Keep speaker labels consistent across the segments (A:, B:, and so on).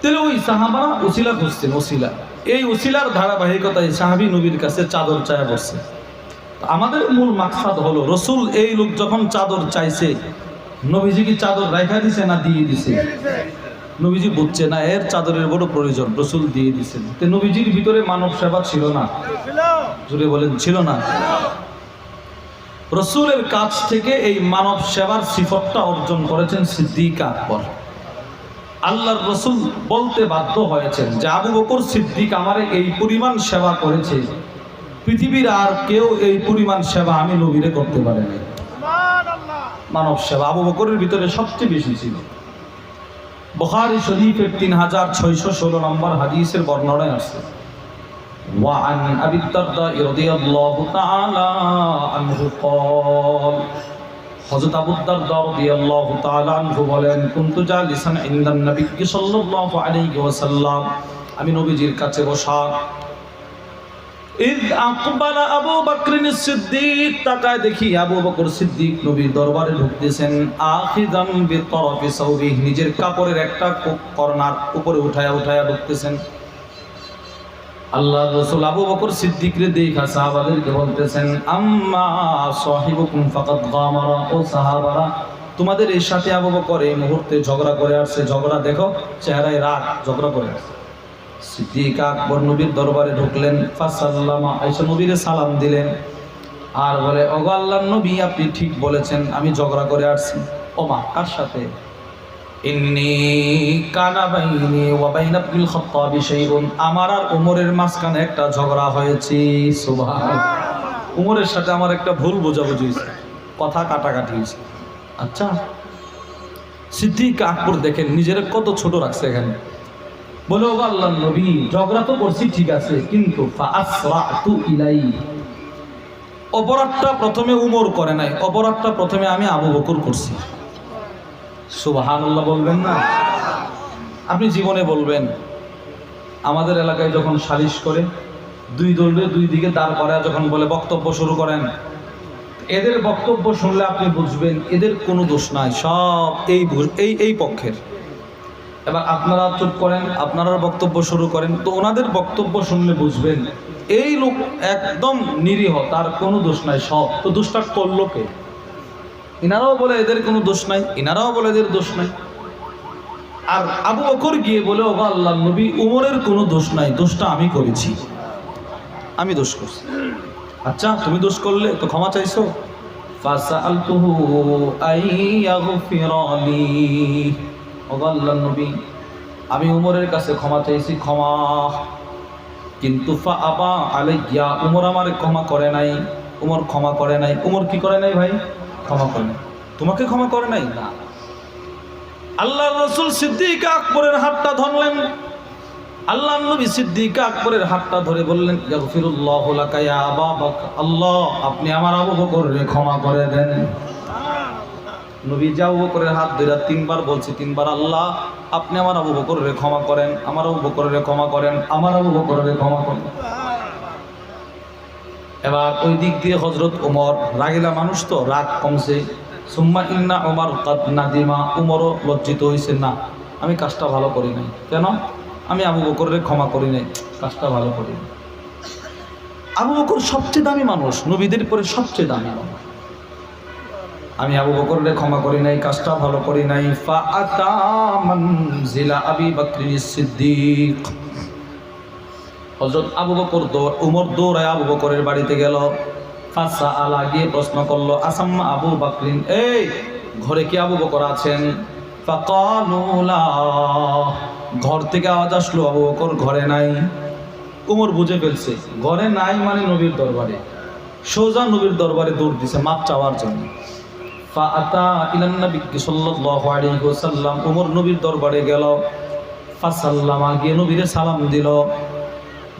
A: তাহলে ওই সাহাবারা উসিলা খুঁজতেন ওসিলা এই উসিলার ধারাবাহিকতায় সাহাবি নবীর কাছে চাদর চায়া বসছে। আমাদের মূল মাকসাদ হলো, রসুল এই লোক যখন চাদর চাইছে, নবীজি কি চাদর রাখা দিছে না দিয়ে দিছে? নবীজি বুঝছে না, এর চাদরের বড় প্রয়োজন, রসুল দিয়ে দিছেন তো নবীজির ভিতরে মানব সেবা ছিল না। জুড়ে বলেন, ছিল না। রসুলের কাছ থেকে এই মানব সেবার সিফতটা অর্জন করেছেন সিদ্দিক আকবর। আল্লাহর রসুল বলতে বাধ্য হয়েছেন যে আবু বকর সিদ্দিক আমারে এই পরিমাণ সেবা করেছে পৃথিবীর আর কেউ এই পরিমাণ সেবা আমি নবীরে করতে পারে না মানব সেবা আবু বকরের ভিতরে সবচেয়ে বেশি ছিল বখারি শরীফের তিন হাজার ছয়শো ষোলো নম্বর হাদিসের বর্ণনায় আছে وعن أبي الدرداء رضي الله تعالى عنه قال হযরত আবু দারদা রাদিয়াল্লাহু তাআলা আনহু বলেন, কুনতু জালিসান ইনদান নবী সাল্লাল্লাহু আলাইহি ওয়াসাল্লাম। আমি নবীজির কাছে বসা। ইদ আকবালা আবু বকরিন সিদ্দিক। তাকায় দেখি আবু বকর সিদ্দিক নবীর দরবারে ঢুকতেছেন। আখিদাম বিতরফি সাউবি নিজের কাপড়ের একটা কর্নার উপরে উঠায়া উঠায়া ঢুকতেছেন। আল্লাহ রসুল আবু বকর সিদ্দিকরে দেখা সাহাবাদেরকে বলতেছেন, আম্মা সাহিবুকুম ফাকাদ গামারা, ও সাহাবারা, তোমাদের এর সাথে আবু বকর এই মুহূর্তে ঝগড়া করে আসছে। ঝগড়া দেখো, চেহারায় রাগ, ঝগড়া করে আসছে। সিদ্দিক আকবর নবীর দরবারে ঢুকলেন, ফাসাল্লামা আইসা নবীরে সালাম দিলেন। আর বলে, ওগো আল্লাহর নবী, আপনি ঠিক বলেছেন, আমি ঝগড়া করে আসছি। ওমা, কার সাথে? ইন্নি কানা বাইনি ওয়া বাইনা ইবনুল খাত্তাবি শাইউন। আমার আর উমরের মাঝখানে একটা ঝগড়া হয়েছে। সুবহান উমরের সাথে আমার একটা ভুল বোঝাবুঝি হয়েছে। কথা কাটাকাটি হয়েছে। আচ্ছা সিদ্দিক আকবর দেখেন, নিজের কত ছোট রাখছে এখানে। বলে, ওগো আল্লাহ নবী, ঝগড়া তো করছি, ঠিক আছে, কিন্তু ইলাই। অপরাধটা প্রথমে উমর করে নাই, অপরাধটা প্রথমে আমি আবু বকর করছি। সুবহানাল্লাহ বলবেন না? আপনি জীবনে বলবেন, আমাদের এলাকায় যখন সালিশ করে, দুই দলে দুই দিকে দাঁড় করা যখন বলে বক্তব্য শুরু করেন, এদের বক্তব্য শুনলে আপনি বুঝবেন এদের কোনো দোষ নাই, সব এই এই এই পক্ষের। এবার আপনারা চুপ করেন, আপনারা বক্তব্য শুরু করেন, তো ওনাদের বক্তব্য শুনলে বুঝবেন, এই লোক একদম নিরীহ, তার কোনো দোষ নাই, সব। তো দোষটা করল কে? ইনারাও বলে এদের কোনো দোষ নাই, ইনারাও বলে এদের দোষ নাই। আর আবু বকর গিয়ে বলে ও আল্লাহ, নবী উমরের কোনো দোষ নাই, দোষটা আমি করেছি। আমি দোষ করছি। আচ্ছা তুমি দোষ করলে, তো ক্ষমা চাইছো? নবী, আমি উমরের কাছে ক্ষমা চাইছি, ক্ষমা। কিন্তু ফা আবা আলাইয়া, উমর আমার ক্ষমা করে নাই, উমর ক্ষমা করে নাই। উমর কি করে নাই ভাই? ক্ষমা করে তোমাকে ক্ষমা করে নাই? না। আল্লাহ রসুল সিদ্দিক আকবরের হাতটা ধরলেন। আল্লাহ নবী সিদ্দিক আকবরের হাতটা ধরে বললেন আল্লাহ, আপনি আমার আবু বকরকে ক্ষমা করে দেন। নবী যা আবু বকরের হাত ধরে তিনবার বলছি, তিনবার আল্লাহ, আপনি আমার আবু বকরকে ক্ষমা করেন, আমার আবু বকরকে ক্ষমা করেন, আমার আবু বকরকে ক্ষমা করেন। এবার ওই দিক দিয়ে হজরত উমর রাগিলা মানুষ তো, রাগ কমছে। সুম্মা ইন্না ওমর কাদ নাদিমা উমরও লজ্জিত হয়েছে না, আমি কাজটা ভালো করি নাই। কেন? আমি আবু বকরের ক্ষমা করি নাই, কাজটা ভালো করি আবু বকর সবচেয়ে দামি মানুষ, নবীদের পরে সবচেয়ে দামি মানুষ। আমি আবু বকরের ক্ষমা করি নাই, কাজটা ভালো করি নাই। ফা আতা মানজিলা আবি বকরিন সিদ্দিক। হজরত আবু বকর দৌড়, উমর দৌড়ায় আবু বকরের বাড়িতে গেল। ফাঁসা আলা গিয়ে প্রশ্ন করল, আসাম্মা আবু বাকরিন? এই, ঘরে কি আবু বকর আছেন। ঘর থেকে আওয়াজ আসলো, আবু বকর, ঘরে নাই। উমর বুঝে ফেলছে, ঘরে নাই মানে নবীর দরবারে। সোজা নবীর দরবারে দৌড় দিছে, মাপ চাওয়ার জন্য। উমর নবীর দরবারে গেল। ফাসাল্লামা গিয়ে নবীরে সালাম দিল।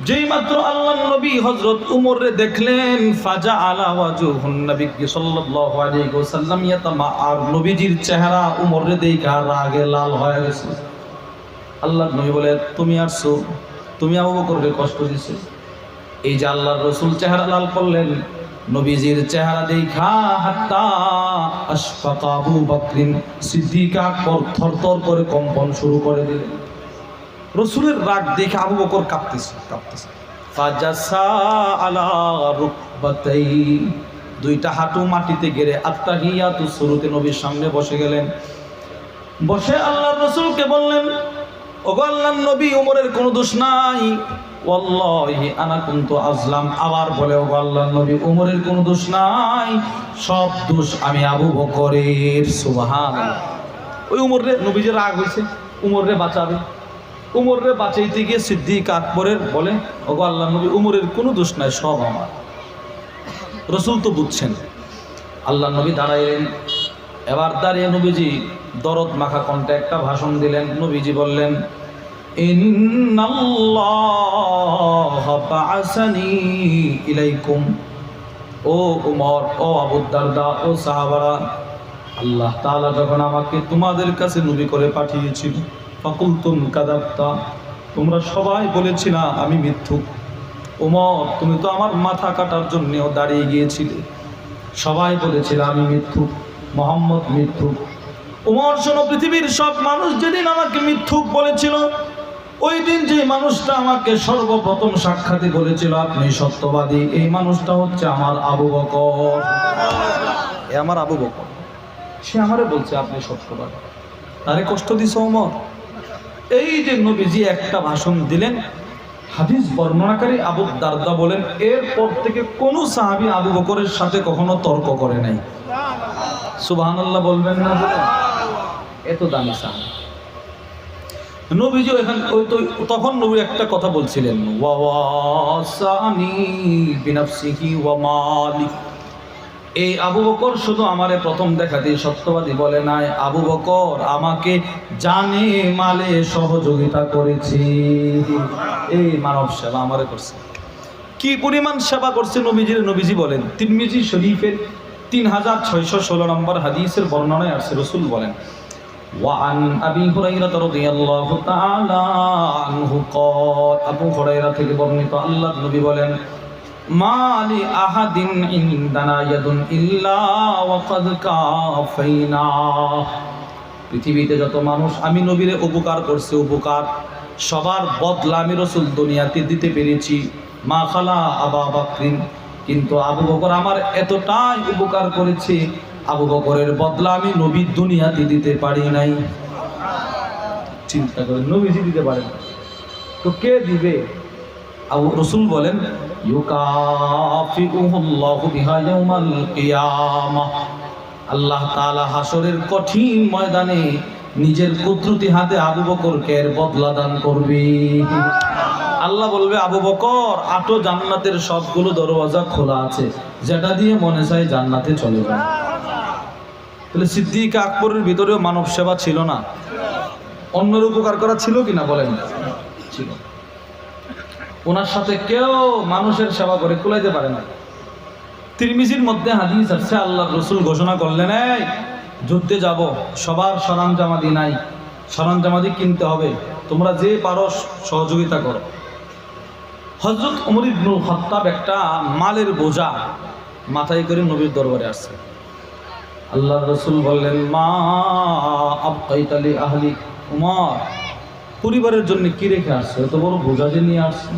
A: যেই মাত্র আল্লাহ নবী হযরত উমর রে দেখলেন ফাজা আলা ওয়াজুহুন নবী সাল্লাল্লাহু আলাইহি ওয়াসাল্লাম নবীজির চেহারা উমর রে দেখা রাগে লাল হয়ে গেছে। আল্লাহ নবী বলে তুমি আসছো, তুমি আবু বকরকে কষ্ট দিছো। এই যে আল্লাহর রসুল চেহারা লাল করলেন, নবীজির চেহারা দেখা হাত্তা আশফাকা আবু বকরিন সিদ্দিক আকবর থরথর করে কম্পন শুরু করে দিলেন। রসুলের রাগ দেখে আবু বকর কাঁপতেছে কাঁপতেছে। দুইটা হাঁটু মাটিতে গেড়ে আত্তাহিয়াতু শুরুতে নবীর সামনে বসে গেলেন। বসে আল্লাহর রসুলকে বললেন, ওগো আল্লাহর নবী, উমরের কোনো দোষ নাই। ওয়াল্লাহি আজলাম। আবার বলে নবী, উমরের কোনো দোষ নাই। সব দোষ আমি আবু ওই উমরে নবীজের রাগ বাঁচাবে। উমরে বাঁচাইতে গিয়ে সিদ্দিক আকবরের বলে, ওগো আল্লাহ নবী, উমরের কোনো দোষ নাই, সব আমার। রসুল তো বুঝছেন। আল্লাহ নবী দাঁড়াইলেন। এবার দাঁড়িয়ে নবীজি দরদ মাখা কণ্ঠে একটা ভাষণ দিলেন। নবীজি বললেন ইলাইকুম। ও উমর, ও আবু দারদা, ও সাহাবারা, আল্লাহ তাআলা যখন আমাকে তোমাদের কাছে নবী করে পাঠিয়েছিল ফাকুলতুম কাদাবতা। তোমরা সবাই বলেছি না আমি মিথ্যুক। ওমর, তুমি তো আমার মাথা কাটার জন্যও দাঁড়িয়ে গিয়েছিলে। সবাই বলেছিল, আমি মিথ্যুক, মোহাম্মদ মিথ্যুক। উমর শোনো, পৃথিবীর সব মানুষ যেদিন আমাকে মিথ্যুক বলেছিল, ওই দিন যে মানুষটা আমাকে সর্বপ্রথম সাক্ষাতে বলেছিল, আপনি সত্যবাদী, এই মানুষটা হচ্ছে আমার আবু বকর। এ আমার আবু বকর। সে আমারে বলছে, আপনি সত্যবাদী। তারে কষ্ট দিছে, ওমর? এই যে নবীজি একটা ভাষণ দিলেন, হাদিস বর্ণনাকারী আবু দারদা বলেন, এরপর থেকে কোনো সাহাবী আবু বকরের সাথে কখনো তর্ক করে নাই। সুবহানাল্লাহ বলবেন না এত দামি সাহাবী। নবীজি এখান ওই তো তখন নবী একটা কথা বলছিলেন ওয়াসানি বিনাফসিহি ওয়া মালি এই আবু বকর শুধু আমারে প্রথম দেখাতে সত্যবাদী বলে নাই আবু বকর আমাকে জানে মালে সহযোগিতা করেছে এই মানব সেবা আমারে করছে কি পরিমাণ সেবা করছে নবীজির নবীজি বলেন তিরমিজি শরীফের তিন হাজার ছয়শো ষোলো নম্বর হাদিসের বর্ণনায় আসছে রসুল বলেন وعن أبي هريرة رضي الله تعالى عنه قال أبو هريرة থেকে বর্ণিত আল্লাহ নবী বলেন মালি আহাদিন ইনদানা ইয়াদুন ইল্লা ওয়াকাদ কাফাইনা। পৃথিবীতে যত মানুষ, আমি নবীরে উপকার করছে, উপকার। সবার বদলা আমি রসুল দুনিয়াতে দিতে পেরেছি। মা খালা আবা বাকরিন। কিন্তু আবু বকর আমার এতটাই উপকার করেছে, আবু বকরের বদলা আমি নবীর দুনিয়াতে দিতে পারি নাই। চিন্তা করে নবীজি দিতে পারেন তো কে দিবে? আবু রসুল বলেন আল্লাহ তাআলা হাসরের কঠিন ময়দানে নিজের কুদরতি হাতে আবু বকরকে এর বদলা দান করবে। আল্লাহ বলবে, আবু বকর, আটো জান্নাতের সবগুলো দরওয়াজা খোলা আছে, যেটা দিয়ে মনে চায় জান্নাতে চলে যায় তাহলে সিদ্দিক আকবরের ভিতরেও মানব সেবা ছিল না। অন্যের উপকার করা ছিল কিনা বলেন? ছিল। ওনার সাথে কেউ মানুষের সেবা করে কুলাইতে পারে না তিরমিজির মধ্যে হাদিস আছে আল্লাহ রসুল ঘোষণা করলেন, এই, যুদ্ধে যাব, সবার সরঞ্জামাদি নাই, সরঞ্জামাদি কিনতে হবে, তোমরা যে পারো সহযোগিতা করো। হজরত উমর ইবনুল খত্তাব একটা মালের বোঝা মাথায় করে নবীর দরবারে আসছে। আল্লাহ রসুল বললেন, মা আবকাইতালি আহলি উমর। পরিবারের জন্য কি রেখে আসছে? এত বড় বোঝা যে নিয়ে আসছে।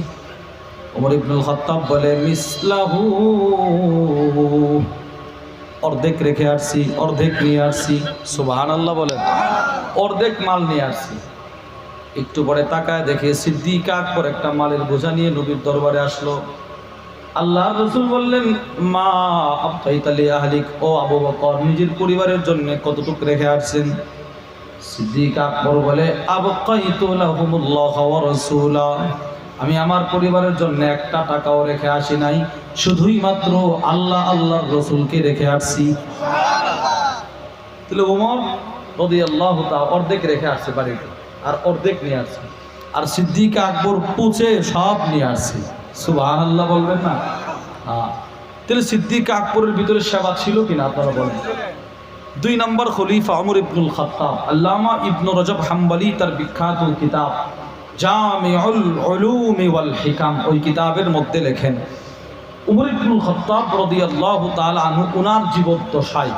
A: ওমর ইবনুল খাত্তাব বলে, মিসলাহু। অর্ধেক রেখে আসছি, অর্ধেক নিয়ে আসছি। সুবাহান আল্লাহ বলেন, অর্ধেক মাল নিয়ে আসছি। একটু পরে তাকায় দেখে সিদ্দিক আকবর একটা মালের বোঝা নিয়ে নবীর দরবারে আসলো। আল্লাহ রসুল বললেন, মা আবতাইতালি আহলিক, ও আবু বকর, নিজের পরিবারের জন্য কতটুকু রেখে আসছেন? সিদ্দিক আকবর বলে আমি আমার পরিবারের জন্য একটা টাকাও রেখে আসি নাই, শুধুই মাত্র আল্লাহ আল্লাহর রসুলকে রেখে আসছি। তাহলে ওমর রদি আল্লাহ অর্ধেক রেখে আসছে বাড়িতে আর অর্ধেক নিয়ে আসছে। আর সিদ্দিক আকবর পুছে সব নিয়ে আসছে। সুবাহ আল্লাহ বলবেন না? হ্যাঁ। তাহলে সিদ্দিক আকবরের ভিতরে সেবা ছিল কিনা আপনারা বলেন। দুই নম্বর খলিফা অমর ইবনুল খাত্তাব, আল্লামা ইবনু রজব হাম্বালি, তার বিখ্যাত কিতাব জামিউল হিকাম, ওই কিতাবের মধ্যে লেখেন, উমর ইবনুল খাত্তাব রাদিয়াল্লাহু তাআলা আনহু উনার জীবদ্দশায়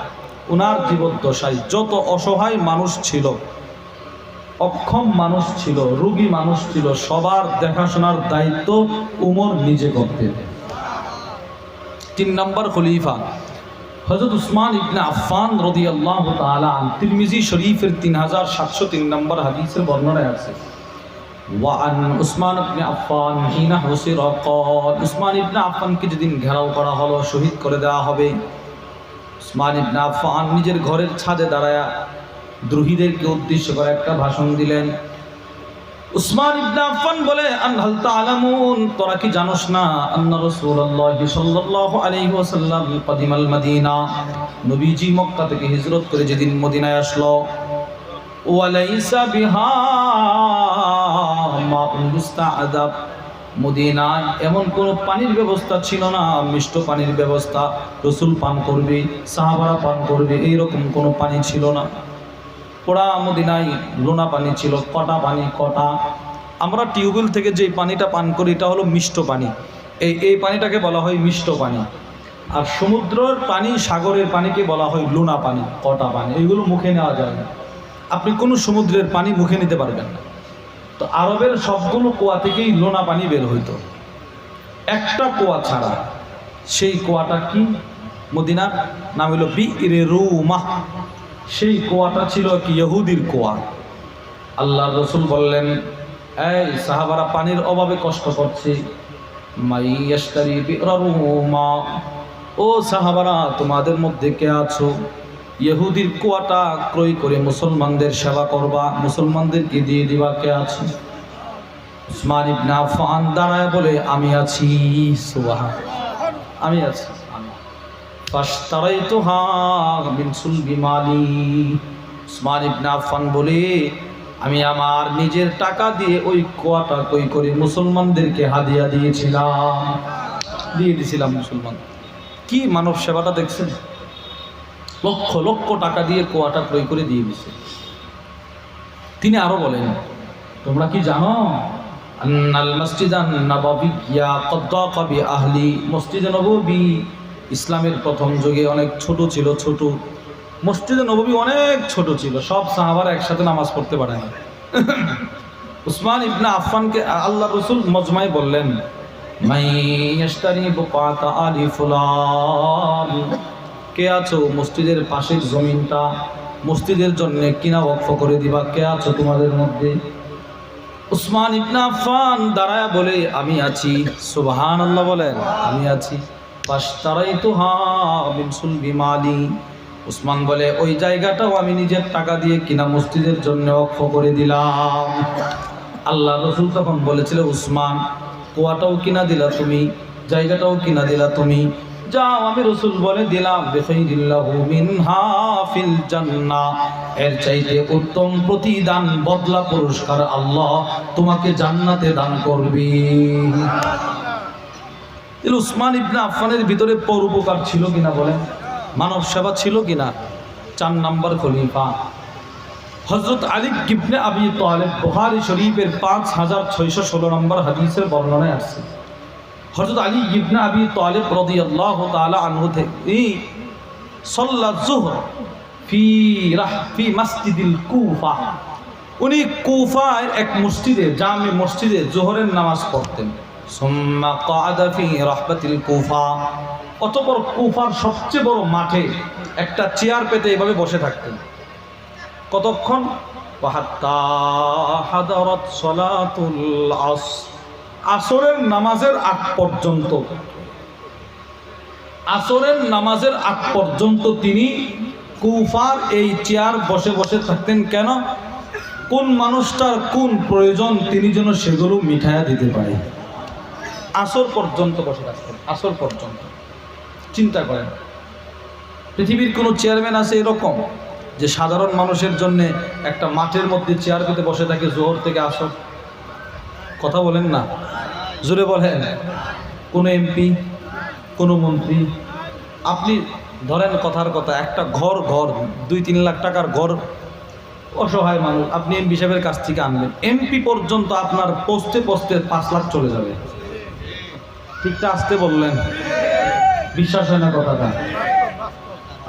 A: উনার জীবদ্দশায় যত অসহায় মানুষ ছিল, অক্ষম মানুষ ছিল, রুগী মানুষ ছিল, সবার দেখাশোনার দায়িত্ব উমর নিজে করতেন। তিন নম্বর খলিফা হজরত উসমান ইবনে আফফান রদি আল্লাহ তালান তিরমিজি শরীফের তিন হাজার সাতশো তিন নম্বর হাদিসের বর্ণনায় আছে। ওয়ান উসমান ইবনে আফফান হিনা হুসির অকল উসমান ইবনে আফফানকে যেদিন ঘেরাও করা হলো, শহীদ করে দেওয়া হবে। উসমান ইবনে আফফান নিজের ঘরের ছাদে দাঁড়ায়া দ্রোহীদেরকে উদ্দেশ্য করে একটা ভাষণ দিলেন। উসমান ইবনে আফফান বলে, আনহাল তাআলামুন? তোরা কি জানোস না আন্না রাসূলুল্লাহ সাল্লাল্লাহু আলাইহি ওয়াসাল্লাম কদিমাল মদিনা? নবীজি মক্কা থেকে হিজরত করে যেদিন মদিনায় আসলো, ওয়ালাইসা বিহা মাউন মুস্তাআদাব। মদিনায় এমন কোনো পানির ব্যবস্থা ছিল না, মিষ্ট পানির ব্যবস্থা। রসুল পান করবে, সাহাবারা পান করবে, এইরকম কোনো পানি ছিল না। পোড়া মদিনায় লোনা পানি ছিল, কটা পানি, কটা? আমরা টিউবওয়েল থেকে যে পানিটা পান করি, এটা হলো মিষ্ট পানি। এই এই পানিটাকে বলা হয় মিষ্ট পানি। আর সমুদ্রের পানি, সাগরের পানিকে বলা হয় লোনা পানি, কটা পানি। এগুলো মুখে নেওয়া যায় না। আপনি কোনো সমুদ্রের পানি মুখে নিতে পারবেন না। তো আরবের সবগুলো কুয়া থেকেই লোনা পানি বের হইতো। একটা কুয়া ছাড়া সেই কুয়াটা কি? মদিনার নাম হলো বি রে রুমাহ সেই কুয়াটা ছিল কি ইহুদির কুয়া। আল্লাহ রসুল বললেন, এই সাহাবারা পানির অভাবে কষ্ট করছে। ও সাহাবারা, তোমাদের মধ্যে কে আছো? ইহুদির কুয়াটা ক্রয় করে মুসলমানদের সেবা করবা। মুসলমানদেরকে দিয়ে দিবা কে আছো? উসমান ইবনে আফফান দাঁড়ায় বলে, আমি আছি, সুবহান আমি আছি। বলে, আমি আমার নিজের টাকা দিয়ে ওই কুয়াটা কই করে মুসলমানদেরকে হাদিয়া দিয়েছিলাম। দিয়ে দিয়েছিলাম মুসলমান। কি মানব সেবাটা দেখছেন? লক্ষ লক্ষ টাকা দিয়ে কুয়াটা ক্রয় করে দিয়ে দিছে। তিনি আরও বলেন, তোমরা কি জানো? আন্নাল মসজিদান নববিয়া কদ্দাকা বি আহলি মসজিদে নববী ইসলামের প্রথম যুগে অনেক ছোট ছিল, ছোট। মসজিদে নববী অনেক ছোট ছিল, সব সাহাবারা একসাথে নামাজ পড়তে পারে না উসমান ইবনে আফফানকে আল্লাহ রসুল মজমাই বললেন কে আছো মসজিদের পাশের জমিনটা? মসজিদের জন্য কিনা ওয়াকফ করে দিবা? কে আছো তোমাদের মধ্যে? উসমান ইবনে আফফান দাঁড়ায় বলে, আমি আছি। সুবাহান আল্লাহ বলেন, আমি আছি। মিন উসমান বলে, ওই জায়গাটাও আমি নিজের টাকা দিয়ে কিনা মসজিদের জন্য অক্ষ করে দিলাম। আল্লাহ রসুল তখন বলেছিল, উসমান, কুয়াটাও কিনা দিলা তুমি, জায়গাটাও কিনা দিলা তুমি। যাও আমি রসুল বলে দিলাম এর চাইতে উত্তম প্রতিদান, বদলা পুরস্কার আল্লাহ তোমাকে জান্নাতে দান করবে। এর উসমান ইবনে আফফানের ভিতরে পরোপকার ছিল কিনা বলেন? মানব সেবা ছিল কিনা? চার নাম্বার খলিফা। হজরত আলী কিবনে আবি তালেব বুখারী শরীফের পাঁচ হাজার ছয়শো ষোলো নম্বর হাদিসের বর্ণনায় আসছে। হজরত আলী ইবনে আবি তালেব রদি আল্লাহ তালা আনহু থেকে সল্লা জুহর ফি রাহ, ফি মসজিদিল কুফা। উনি কুফায় এক মসজিদে, জামে মসজিদে জোহরের নামাজ পড়তেন। অতপর কুফার সবচেয়ে বড় মাঠে একটা চেয়ার পেতে এভাবে বসে থাকতেন। কতক্ষণ? হাদারাত আসরের নামাজের আগ পর্যন্ত। আসরের নামাজের আগ পর্যন্ত তিনি কুফার এই চেয়ার বসে বসে থাকতেন। কেন? কোন মানুষটার কোন প্রয়োজন তিনি যেন সেগুলো মিঠাইয়া দিতে পারে। আসর পর্যন্ত বসে থাকতেন, আসর পর্যন্ত। চিন্তা করেন, পৃথিবীর কোনো চেয়ারম্যান আছে এরকম যে সাধারণ মানুষের জন্য একটা মাঠের মধ্যে চেয়ার পেতে বসে থাকে জোহর থেকে আসর? কথা বলেন না। জোরে বলেন, কোনো এমপি, কোনো মন্ত্রী? আপনি ধরেন কথার কথা, একটা ঘর ঘর, দুই তিন লাখ টাকার ঘর। অসহায় মানুষ, আপনি এমপি সাহেবের কাছ থেকে আনলেন। এমপি পর্যন্ত আপনার পোস্টে পোস্টে পাঁচ লাখ চলে যাবে। ঠিকটা আসতে বললেন। বিশ্বাস হয় না কথাটা।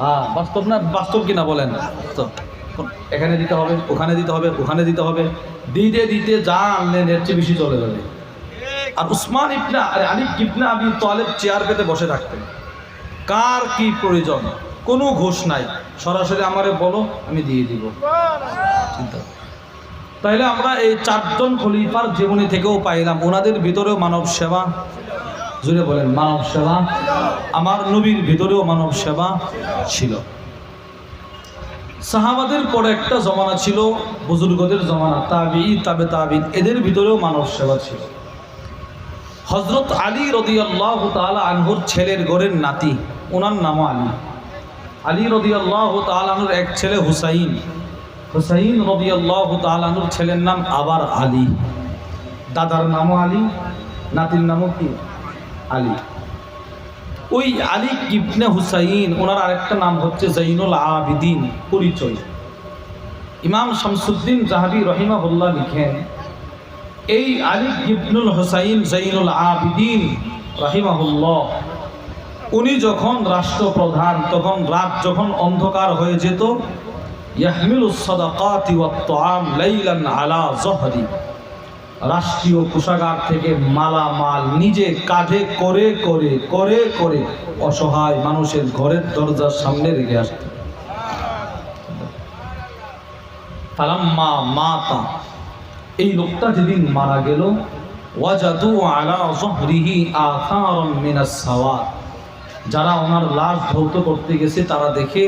A: হ্যাঁ বাস্তব না বাস্তব কিনা বলেন? তো এখানে দিতে হবে, ওখানে দিতে হবে, ওখানে দিতে হবে। দিতে দিতে যা আনলেন, এর চেয়ে বেশি চলে যাবে। আর উসমান ইবনা, আরে আলী ইবনা আবি তালেব চেয়ার পেতে বসে থাকতেন। কার কি প্রয়োজন? কোনো ঘোষ নাই। সরাসরি আমারে বলো, আমি দিয়ে দিব। চিন্তা। তাইলে আমরা এই চারজন খলিফার জীবনী থেকেও পাইলাম। ওনাদের ভিতরেও মানব সেবা জুড়ে বলেন, মানব সেবা। আমার নবীর ভিতরেও মানব সেবা ছিল। সাহাবাদের পরে একটা জমানা ছিল, বুজুর্গদের জমানা তাবি তাবে তাবিন, এদের ভিতরেও মানব সেবা ছিল। হজরত আলী রদিয়াল্লাহ তালা আনহুর ছেলের গড়ের নাতি ওনার নামও আলী। আলী রদিয়াল্লাহ তালানুর এক ছেলে হুসাইন। হুসাইন রদিয়াল্লাহ তালানুর ছেলের নাম আবার আলী। দাদার নামও আলী, নাতির নামও কি? আলী। ওই আলী ইবনে হুসাইন, ওনার আরেকটা নাম হচ্ছে জৈনুল আবিদিন, পরিচয়। ইমাম শামসুদ্দিন জাহাবি রহিমাহুল্লাহ লিখেন, এই আলী ইবনুল হুসাইন জৈনুল আবিদিন রহিমাহুল্লাহ, উনি যখন রাষ্ট্রপ্রধান, তখন রাত যখন অন্ধকার হয়ে যেত ইয়াহমিলু সাদাকাতি ওয়াত তাআম লাইলান আলা জহরি। রাষ্ট্রীয় কোষাগার থেকে মালামাল নিজে কাঁধে করে করে করে করে অসহায় মানুষের ঘরের দরজার সামনে রেখে আসত। এই লোকটা যেদিন মারা গেল যারা ওনার লাশ ধৌত করতে গেছে, তারা দেখে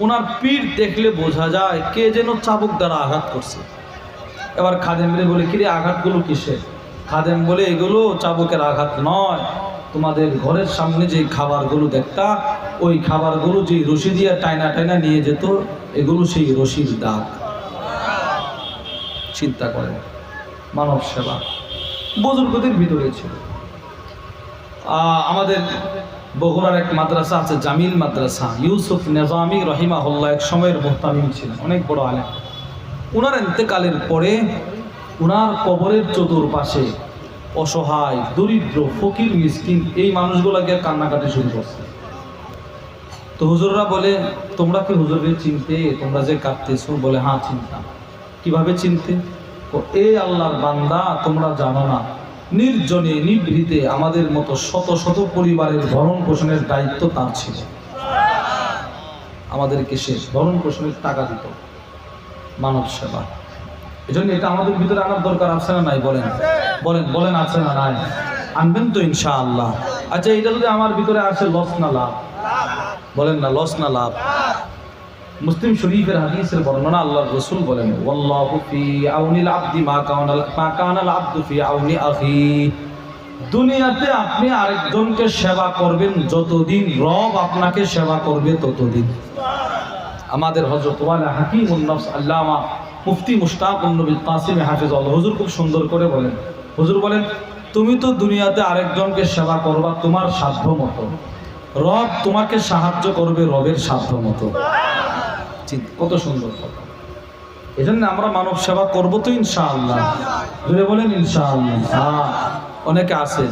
A: ওনার পিঠ দেখলে বোঝা যায় কে যেন চাবুক দ্বারা আঘাত করছে। এবার খাদেমরে বলে, কিরে আঘাতগুলো কিসে খাদেম বলে, এগুলো চাবুকের আঘাত নয়। তোমাদের ঘরের সামনে যে খাবারগুলো দেখতা ওই খাবারগুলো যে রশি দিয়ে টাইনা টাইনা নিয়ে যেত, এগুলো সেই রশির দাগ। চিন্তা করে মানব সেবা বুজুর্গদের ভিতরে ছিল। আমাদের বগুড়ার এক মাদ্রাসা আছে, জামিল মাদ্রাসা। ইউসুফ নেজামি রহিমাহুল্লাহ এক সময়ের মোহতামিম ছিলেন, অনেক বড় আলেম। উনার এতেকালের পরে ওনার কবরের চতুর্পাশে অসহায়, দরিদ্র, ফকির, মিসকিন এই মানুষগুলোকে কান্নাকাটি শুরু করছে। তো হুজুররা বলে, তোমরা কি হুজুরকে চিনতে? তোমরা যে কাঁদতেছো? বলে হ্যাঁ চিনতাম। কীভাবে চিনতে? এই আল্লাহর বান্দা, তোমরা জানো না, নির্জনে, নিভৃতে আমাদের মতো শত শত পরিবারের ভরণ পোষণের দায়িত্ব তার ছিল। আমাদেরকে সে ভরণ পোষণের টাকা দিত। মানব সেবা। এই জন্য এটা আমাদের ভিতরে আনার দরকার আছে না নাই? বলেন। বলেন বলেন আছে না নাই? আনবেন তো ইনশাআল্লাহ। আচ্ছা এটা যদি আমার ভিতরে আসে লস না লাভ? বলেন না লস না লাভ? মুসলিম শরীফের হাদিসের বর্ণনা আল্লাহর রসুল বলেন, ওয়াল্লাহু ফি আউনিল আবদি মা কানাল মা কানাল আবদু ফি আউনি আখি। দুনিয়াতে আপনি আরেকজনকে সেবা করবেন, যতদিন রব আপনাকে সেবা করবে ততদিন। আমাদের হযরত ওয়ালা হাকিমুন নফস আল্লামা মুফতি মুশতাকুন নবী কাসিম হাফিজ আল্লাহ হুজুর খুব সুন্দর করে বলেন। হুজুর বলেন, তুমি তো দুনিয়াতে আরেকজনকে সেবা করবা তোমার সাধ্য মতো। রব তোমাকে সাহায্য করবে রবের সাধ্য মতো। কত সুন্দর কথা। এই জন্য আমরা মানব সেবা করব তো ইনশাআল্লাহ। ধরে বলেন ইনশাআল্লাহ। হ্যাঁ অনেকে আছে,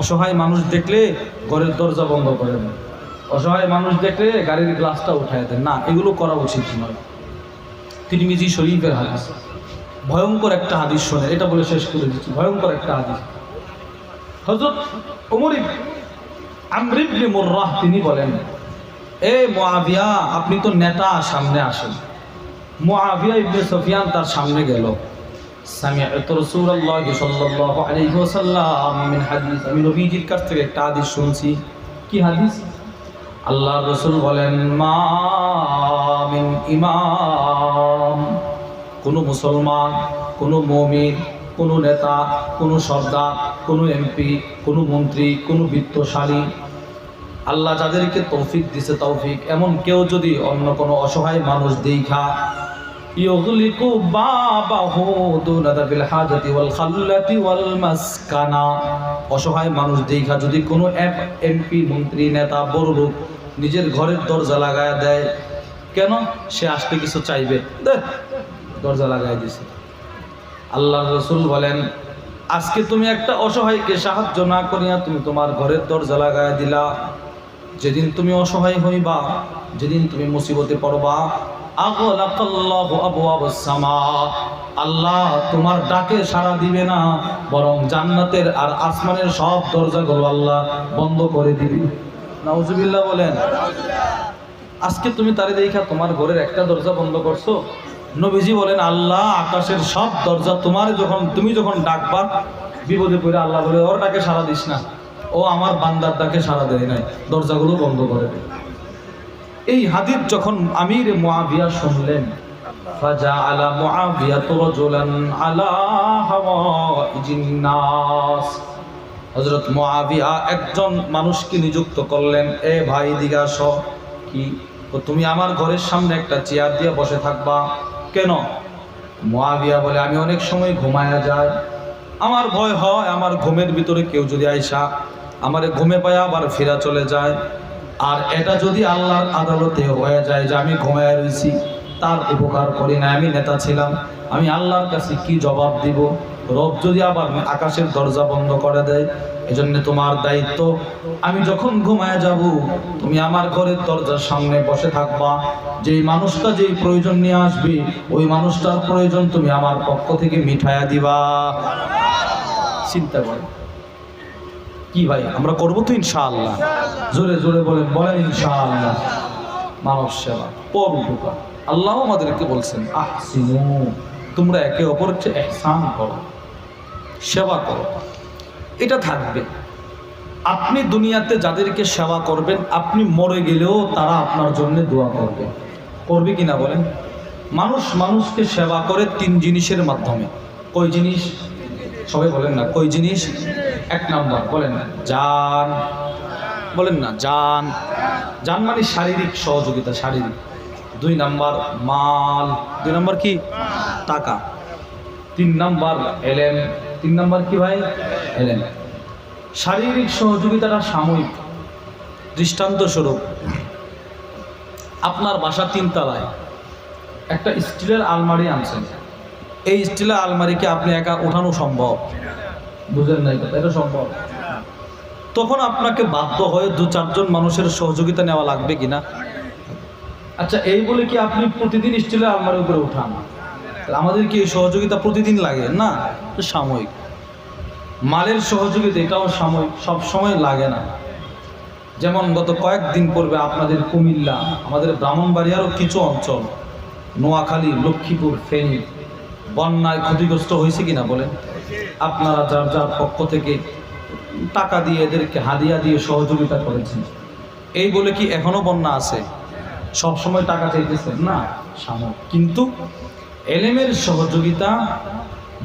A: অসহায় মানুষ দেখলে ঘরের দরজা বন্ধ করে দেয়। অসহায় মানুষ দেখলে গাড়ির গ্লাসটা উঠায় দেয় না, এগুলো করা উচিত নয়। তিরমিজি শরীফের হাদিস। ভয়ঙ্কর একটা হাদিস শোনে এটা বলে শেষ করে দিচ্ছি। ভয়ঙ্কর একটা হাদিস। হজরত ওমর আমরিবনে মোর্রাহ তিনি বলেন, এ মোয়াবিয়া আপনি তো নেতা, সামনে আসেন। মোয়াবিয়া ইবনে সফিয়ান তার সামনে গেল। আমি নবীজির কাছ থেকে একটা হাদিস শুনছি। কি হাদিস? আল্লাহ রসুল বলেন, মা ইমাম। কোনো মুসলমান, কোনো মমিন, কোনো নেতা, কোনো সর্দার, কোনো এমপি, কোনো মন্ত্রী, কোনো বিত্তশালী, আল্লাহ যাদেরকে তৌফিক দিছে তৌফিক, এমন কেউ যদি অন্য কোনো অসহায় মানুষ দেখা মাসকানা। অসহায় মানুষ দেখা যদি কোনো এমপি, মন্ত্রী, নেতা বড় লোক নিজের ঘরের দরজা লাগায় দেয়। কেন? সে আসতে কিছু চাইবে। দে দরজা লাগাই দিছে। আল্লাহ রসুল বলেন, আজকে তুমি একটা অসহায়কে সাহায্য না করিয়া তুমি তোমার ঘরের দরজা লাগায় দিলা। যেদিন তুমি অসহায় হইবা, যেদিন তুমি মুসিবতে পড়বা আল্লাহ তোমার ডাকে সাড়া দিবে না, বরং জান্নাতের আর আসমানের সব দরজাগুলো আল্লাহ বন্ধ করে দিবি। নাউজুবিল্লাহ বলেন, আজকে তুমি তারে দেখা তোমার ঘরের একটা দরজা বন্ধ করছ? নবীজি বলেন, আল্লাহ আকাশের সব দরজা তোমার যখন, তুমি যখন ডাকবা, বিপদে পড়ে আল্লাহ বলে, ওর ডাকে সাড়া দিস না। ও আমার বান্দার ডাকে সাড়া দেয় নাই। দরজাগুলো বন্ধ করে এই হাদিস যখন আমির মুআবিয়া শুনলেন, ফাজাআলা মুআবিয়াতু রাজুলান আলা হাওয়াইজিন নাস। হযরত মুআবিয়া একজন মানুষকে নিযুক্ত করলেন, এ ভাই দিগা আস। কি? তুমি আমার ঘরের সামনে একটা চেয়ার দিয়ে বসে থাকবা। কেন? মহাবিয়া বলে, আমি অনেক সময় ঘুমায়া যাই। আমার ভয় হয়, আমার ঘুমের ভিতরে কেউ যদি আইসা আমার ঘুমে পায় আবার ফেরা চলে যায়। আর এটা যদি আল্লাহর আদালতে হয়ে যায় যে আমি ঘুমায় রয়েছি তার উপকার করি না। আমি নেতা ছিলাম। আমি আল্লাহর কাছে কি জবাব দিব? রব যদি আবার আকাশের দরজা বন্ধ করে দেয়, এজন্য তোমার দায়িত্ব। আমি যখন ঘুমায় যাব, তুমি আমার ঘরের দরজার সামনে বসে থাকবা। যেই মানুষটা যেই প্রয়োজন নিয়ে আসবে, ওই মানুষটার প্রয়োজন তুমি আমার পক্ষ থেকে মিঠায়া দিবা। চিন্তা করো কি ভাই, আমরা করব তো ইনশাআল্লাহ। জোরে জোরে বলেন বলেন ইনশাআল্লাহ। মানব সেবা, পর উপকার। আল্লাহ আমাদেরকে বলছেন আহসিনু তোমরা একে অপরকে এহসান করো, সেবা করো। এটা থাকবে। আপনি দুনিয়াতে যাদেরকে সেবা করবেন, আপনি মরে গেলেও তারা আপনার জন্য দোয়া করবে। করবে কি না বলেন? মানুষ মানুষকে সেবা করে তিন জিনিসের মাধ্যমে। কই জিনিস? সবাই বলেন না, কই জিনিস? এক নাম্বার, বলেন না, জান। বলেন না, জান। জান মানে শারীরিক সহযোগিতা, শারীরিক। দুই নাম্বার মাল, দুই নাম্বার কি? টাকা। তিন নাম্বার এলেন তিন নাম্বার কি ভাই? এলেন শারীরিক সহযোগিতাটা সাময়িক, দৃষ্টান্ত স্বরূপ। আপনার বাসা তিনতলায় একটা স্টিলের আলমারি আনছেন। এই স্টিলের আলমারিকে আপনি একা ওঠানো সম্ভব? বুঝলেন নাই এটা সম্ভব? তখন আপনাকে বাধ্য হয়ে দু চারজন মানুষের সহযোগিতা নেওয়া লাগবে কিনা? আচ্ছা এই বলে কি আপনি প্রতিদিন স্টিলের আলমারির উপরে উঠান? আমাদের কি সহযোগিতা প্রতিদিন লাগে, না? সাময়িক। মালের সহযোগিতা, এটাও সাময়িক সব সময় লাগে না। যেমন গত কয়েকদিন পূর্বে আপনাদের কুমিল্লা, আমাদের ব্রাহ্মণবাড়িয়ারও কিছু অঞ্চল, নোয়াখালী, লক্ষ্মীপুর, ফেনী, বন্যায় ক্ষতিগ্রস্ত হয়েছে কিনা বলেন? আপনারা যার যার পক্ষ থেকে টাকা দিয়ে এদেরকে হাদিয়া দিয়ে সহযোগিতা করেছেন। এই বলে কি এখনও বন্যা আছে? সব সময় টাকা চাইতেছেন। না সাময়িক কিন্তু এলেমের সহযোগিতা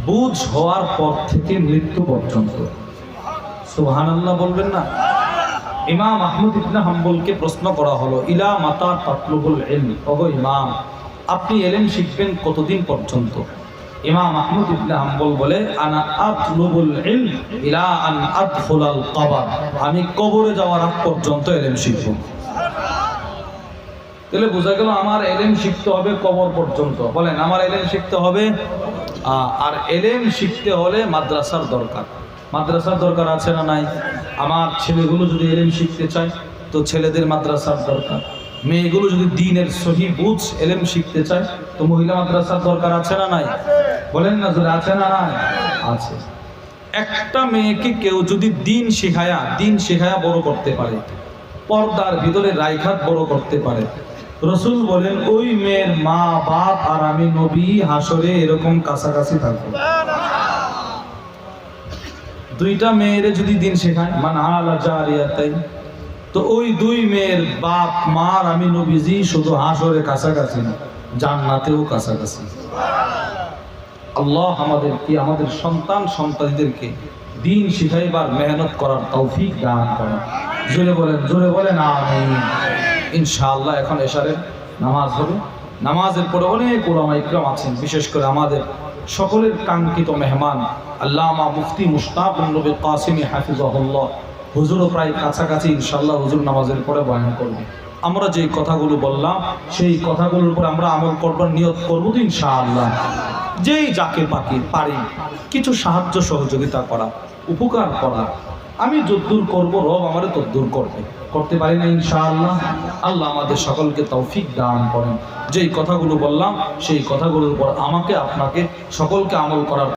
A: বুঝ হওয়ার পর থেকে মৃত্যু পর্যন্ত। সুবহানাল্লাহ বলবেন না? ইমাম আহমদ ইবনে হাম্বলকে প্রশ্ন করা হলো, ইলা মাতা তাতলুবুল ইলম? ওগো ইমাম, আপনি এলেম শিখবেন কতদিন পর্যন্ত? ইমাম আহমদ ইবনে হাম্বল বলে, আনা আতলুবুল ইলম ইলা আন আদখুলাল কবর। আমি কবরে যাওয়ার আগ পর্যন্ত এলেম শিখব। তাহলে বোঝা গেল আমার এলেম শিখতে হবে কবর পর্যন্ত। বলেন, আমার এলেম শিখতে হবে আর এলেম শিখতে হলে মাদ্রাসার দরকার। মাদ্রাসার দরকার আছে না নাই? আমার ছেলেগুলো যদি এলেম শিখতে চায়, তো ছেলেদের মাদ্রাসার দরকার। মেয়েগুলো যদি দিনের সহি বুঝ এলেম শিখতে চায়, তো মহিলা মাদ্রাসার দরকার আছে না নাই? বলেন না যদি আছে না নাই? আছে। একটা মেয়েকে কেউ যদি দিন শেখায়া দিন শেখায়া বড় করতে পারে, পর্দার ভিতরে রাইখাত বড় করতে পারে রসুল বলেন, ওই মেয়ের মা, বাপ আর আমি নবী হাসরে এরকম কাছাকাছি থাকব। দুইটা মেয়েরে যদি দিন শেখায়, মান আলা জারিয়াতাই। তো ওই দুই মেয়ের বাপ, মা আর আমি নবীজি শুধু হাসরে কাছাকাছি না, জান্নাতেও কাছাকাছি। আল্লাহ আমাদেরকে, আমাদের সন্তান সন্তানদেরকে দিন শিখাইবার মেহনত করার তৌফিক দান করেন। জোরে বলেন জোরে বলেন, আমিন। ইনশাআল্লাহ এখন এশারের নামাজ হবে নামাজের পরে অনেক ওলামা ইকরাম আছেন, বিশেষ করে আমাদের সকলের কাঙ্ক্ষিত মেহমান, আল্লামা মুফতি মুশতাক নবী কাসিমি হাফিজাহুল্লাহ। হুজুরও প্রায় কাছাকাছি ইনশাআল্লাহ হুজুর নামাজের পরে বয়ান করবে। আমরা যে কথাগুলো বললাম, সেই কথাগুলোর উপর আমরা আমল করবার নিয়ত করব তো ইনশাআল্লাহ। যেই যাকে পাকি পারি, কিছু সাহায্য সহযোগিতা করা, উপকার করা, আমি যদ্দূর করব, রব আমারে তদ্দূর করবে। করতে পারি না ইনশাআল্লাহ। আল্লাহ আমাদের সকলকে তৌফিক দান করেন। যেই কথাগুলো বললাম, সেই কথাগুলোর উপর আমাকে, আপনাকে সকলকে আমল করার